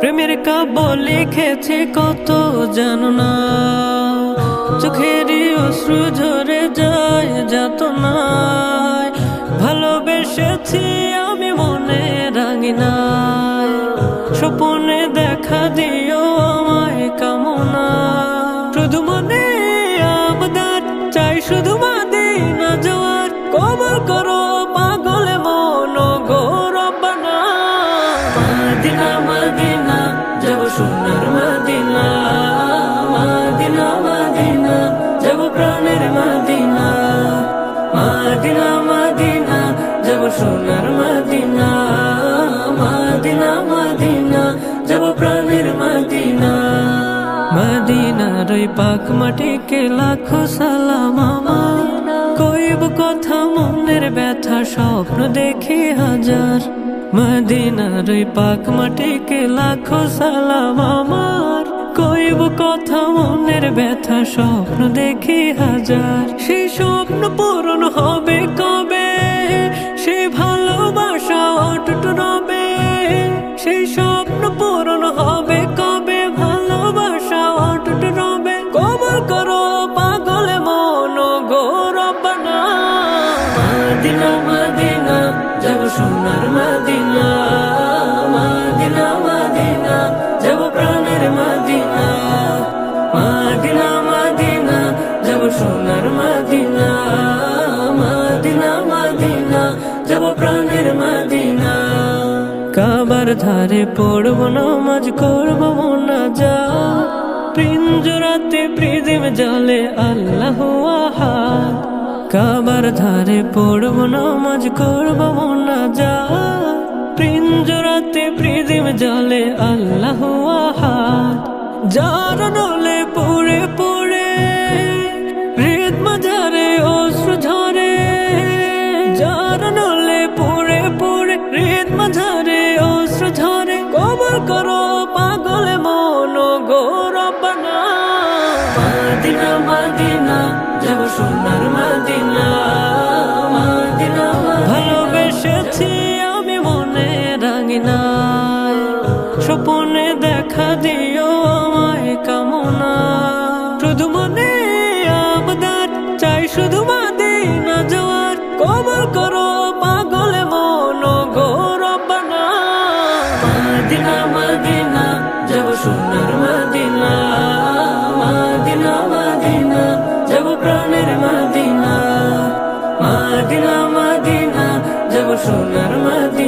প্রেমের কাব্য লিখেছে কত জানো না। চোখেরই অশ্রু ঝরে যায় যাত না ভালোবেসেছি আমি মনে রাঙিনায়। স্বপনে দেখা দিও আমায় কামনা। শুধু মনে আবদার চাই, শুধু মাদিনা জোয়ার। কবর করো পাগলে মন গৌরবনা মাদিনা মাদিনা। যাব সোনার মাদিনা মাদিনা মাদিনা যাব প্রাণের মাদিনা মাদিনা মাদিনা যাব সোনার মাদিনা মাদিনা মাদিনা যাব প্রাণের মাদিনা। মদিনার ওই পাক মাটিকে লাখো সালাম আমার। কইব কথা মনের ব্যথা স্বপ্ন দেখি হাজার। মদিনার ওই পাক মাটিকে লাখো সালাম আমার। কইব কথা মনের ব্যথা, স্বপ্ন দেখি হাজার। সে স্বপ্ন পূরণ হবে কবে? সে ভালোবাসা অটুট রবে। সেই স্বপ্ন যাব সোনার মাদিনা মাদিনা মাদিনা। যাব প্রাণের মাদিনা মাদিনা মাদিনা। যাব সোনার মাদিনা মাদিনা মাদিনা। যাব প্রাণের মাদিনা। কাবার ধারে পড়ব, নামাজ করব মোনা যা পিঞ্জরাতে প্রিদিম জলে আল্লাহ আহাদ। কাবার ধারে পড়ব, নামাজ করব, মোনা যা। পিঞ্জরাতে প্রিদিম জলে আল্লাহ আহাদ। যার নলে পড়ে পড়ে, হৃদ মাঝারে অশ্রু ঝরে। যার নলে পড়ে পড়ে, হৃদ মাঝারে অশ্রু ঝরে। কবর করো পাগলে মন গৌরবনা মাদিনা মাদিনা যাব সোনার মাদিনা ভালোবেসেছি আমি মনে রাঙিনায়, স্বপনে দেখা দিও আমায় কামনা। শুধু মনে আবদার, চাই শুধু মাদিনা জোয়ার। কবর করো পাগলে মন গৌরবনা মাদিনা মাদিনা। সোনার মাদিনা